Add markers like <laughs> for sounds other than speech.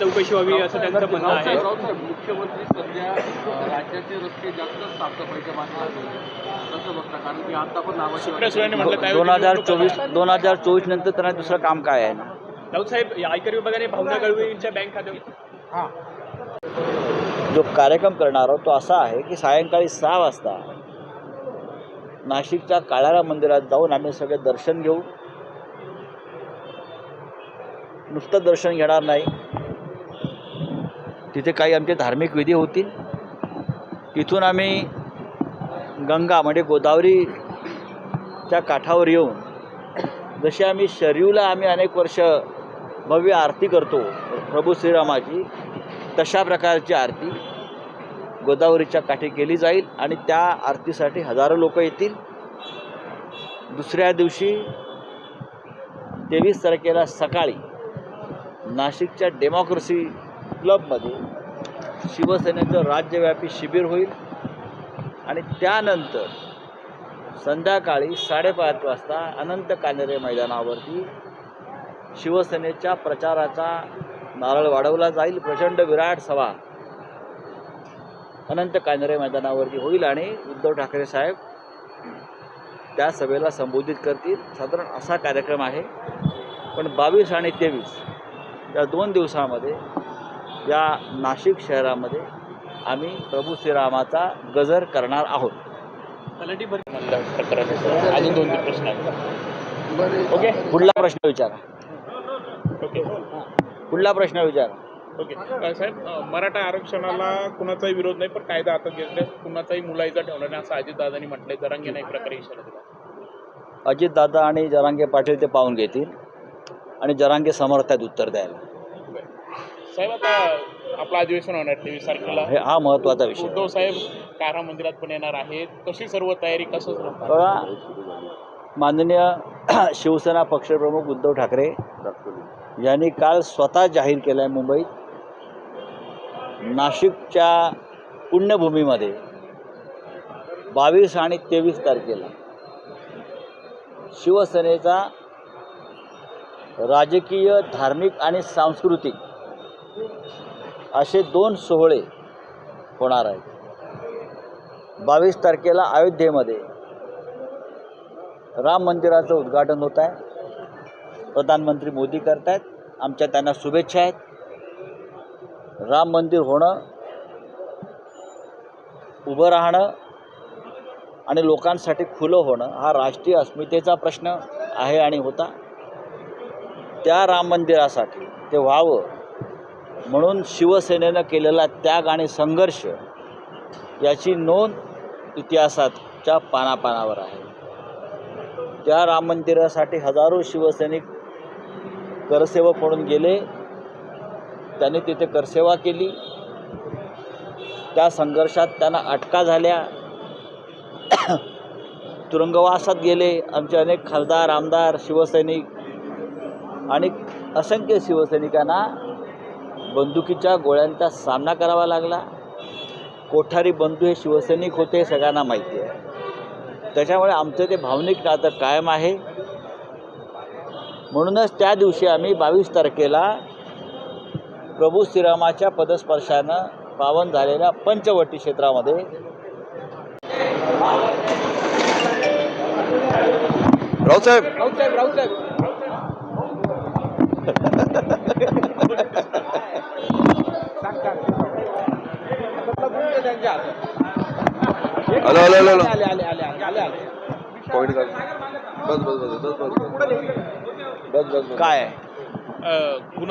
चौकशी व्हावी असं त्यांचं म्हणणं आहे. मुख्यमंत्री सध्या राज्याचे रस्ते जास्त साफसफाईच्या माध्यमातून कसं बघता कारण की आता म्हटलं त्यावेळी दोन हजार चोवीस. दोन हजार चोवीस नंतर त्यांना दुसरं काम काय आहे? ना राऊत साहेब आयकर विभागाने भावना गवळींच्या बँक खात्यावर जो कार्यक्रम करणार आहोत तो असा आहे की सायंकाळी सहा वाजता नाशिकच्या काळारा मंदिरात जाऊन आम्ही सगळे दर्शन घेऊ. नुसतं दर्शन घेणार नाही. तिथे काही आमचे धार्मिक विधी होतील. तिथून आम्ही गंगा म्हणजे गोदावरीच्या काठावर येऊन जसे आम्ही शरीवला आम्ही अनेक वर्ष भव्य आरती करतो प्रभू श्रीरामाची तशा प्रकारची आरती गोदावरीच्या काठी केली जाईल आणि त्या आरतीसाठी हजारो लोक येतील. दुसऱ्या दिवशी तेवीस तारखेला सकाळी नाशिकच्या डेमोक्रेसी क्लबमध्ये शिवसेनेचं राज्यव्यापी शिबिर होईल. आणि त्यानंतर संध्याकाळी साडेपाच वाजता अनंत कानेरे मैदानावरती शिवसेनेच्या प्रचाराचा नारळ वाढवला जाईल. प्रचंड विराट सभा अनंत कानेरे मैदानावरती होईल आणि उद्धव ठाकरे साहेब त्या सभेला संबोधित करतील. साधारण असा कार्यक्रम आहे. पण बावीस आणि तेवीस या दोन दिवसामध्ये या नाशिक शहरामध्ये आम्ही प्रभू श्रीरामाचा गजर करणार आहोत. अजून दोन तीन प्रश्न आहेत. ओके? पुढला प्रश्न विचारा. ओके. पुढला प्रश्न विचारा. ओके. साहेब मराठा आरक्षणाला कुणाचाही विरोध नाही पण कायदा आता घेतल्यास कुणाचाही मुलायचा ठेवणार नाही असं अजितदादांनी म्हटलंय. जरांगे नाही प्रकारे इशारा दिला. अजितदादा आणि जरांगे पाटील ते पाहून घेतील आणि जरांगे समर्थ आहेत उत्तर द्यायला. साहेब आता आपलं अधिवेशन होणार तेवीस तारखेला. हे हा महत्त्वाचा विषय. उद्धव साहेब कारा मंदिरात पण येणार आहेत. कशी सर्व तयारी कसं सुरू? बघा माननीय <clears throat> शिवसेना पक्षप्रमुख उद्धव ठाकरे यांनी काल स्वतः जाहीर केलं आहे मुंबईत. नाशिकच्या पुण्यभूमीमध्ये बावीस आणि तेवीस तारखेला शिवसेनेचा राजकीय धार्मिक आणि सांस्कृतिक असे दोन सोहळे होणार आहेत. बावीस तारखेला अयोध्येमध्ये राम मंदिराचं उद्घाटन होत आहे. प्रधानमंत्री मोदी करत आहेत आमच्या त्यांना शुभेच्छा आहेत. राम मंदिर होणं उभं राहणं आणि लोकांसाठी खुलं होणं हा राष्ट्रीय अस्मितेचा प्रश्न आहे आणि होता. त्या राम मंदिरासाठी ते व्हावं म्हणून शिवसेनेनं केलेला त्याग आणि संघर्ष याची नोंद इतिहासाच्या पानापानावर आहे. त्या राम मंदिरासाठी हजारो शिवसैनिक करसेवक म्हणून गेले त्यांनी तिथे करसेवा केली. त्या संघर्षात त्यांना अटका झाल्या. तुरुंगवासात गेले. आमचे अनेक खासदार आमदार शिवसैनिक आणि असंख्य शिवसैनिकांना बंदुकीच्या गोळ्यांचा सामना करावा लागला. कोठारी बंधू हे शिवसैनिक होते हे सगळ्यांना माहिती आहे. त्याच्यामुळे आमचं ते भावनिक नातं कायम आहे. म्हणूनच त्या दिवशी आम्ही बावीस तारखेला प्रभू श्रीरामाच्या पदस्पर्शानं पावन झालेल्या पंचवटी क्षेत्रामध्ये रावसाहेब राऊत साहेब राऊत साहेब. <laughs> हॅलो हॅलो हॅलो पॉईंट बस बस बस बस बस बस बस काय? कुणा